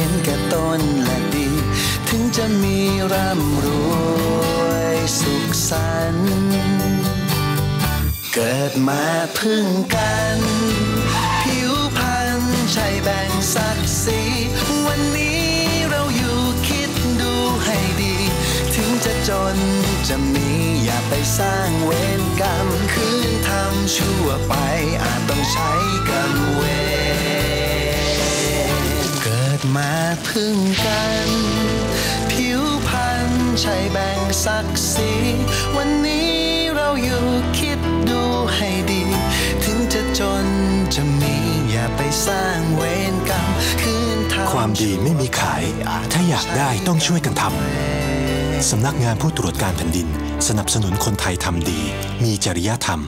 เห็นแก่ตนและดี ถึงจะมีร่ำรวยสุขสันต์เกิดมาพึ่งกัน ผิวพรรณใช่แบ่งศักดิ์ศรีวันนี้เราอยู่คิดดูให้ดี ถึงจะจนจะมีอย่าไปสร้างเวรกรรม คืนทำชั่วไปอาจต้องใช้ ดมาพึ่งกัน ผิวพรรณใช่แบ่งศักดิ์ศรีวันนี้เราอยู่คิดดูให้ดี ถึงจะจนจะมีอย่าไปสร้างเวรกรรมคืนทำความดีไม่มีขาย ถ้าอยากได้ต้องช่วยกันทำสำนักงานผู้ตรวจการแผ่นดิน สนับสนุนคนไทยทำดี มีจริยธรรม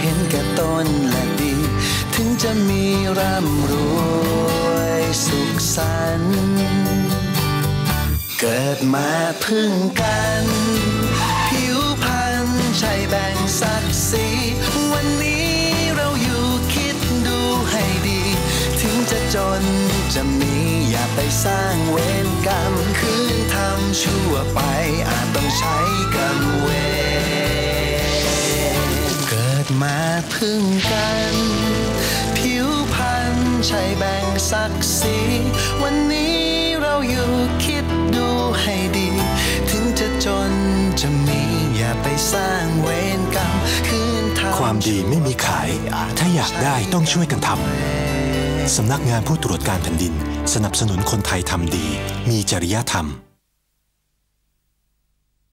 เห็นแก่ตนและดี ถึงจะมีร่ำรวยสุขสันต์เกิดมาพึ่งกัน ผิวพรรณใช่แบ่งศักดิ์ศรีวันนี้เราอยู่คิดดูให้ดี ถึงจะจนจะมีอย่าไปสร้างเวรกรรม คืนทำชั่วไปอาจต้องใช้กรรมเว ดมาพึ่งกัน ผิวพรรณใช่แบ่งศักดิ์ศรีวันนี้เราอยู่คิดดูให้ดี ถึงจะจนจะมีอย่าไปสร้างเวรกรรมคืนทำความดีไม่มีขาย ถ้าอยากได้ต้องช่วยกันทำสำนักงานผู้ตรวจการแผ่นดิน สนับสนุนคนไทยทำดี มีจริยธรรม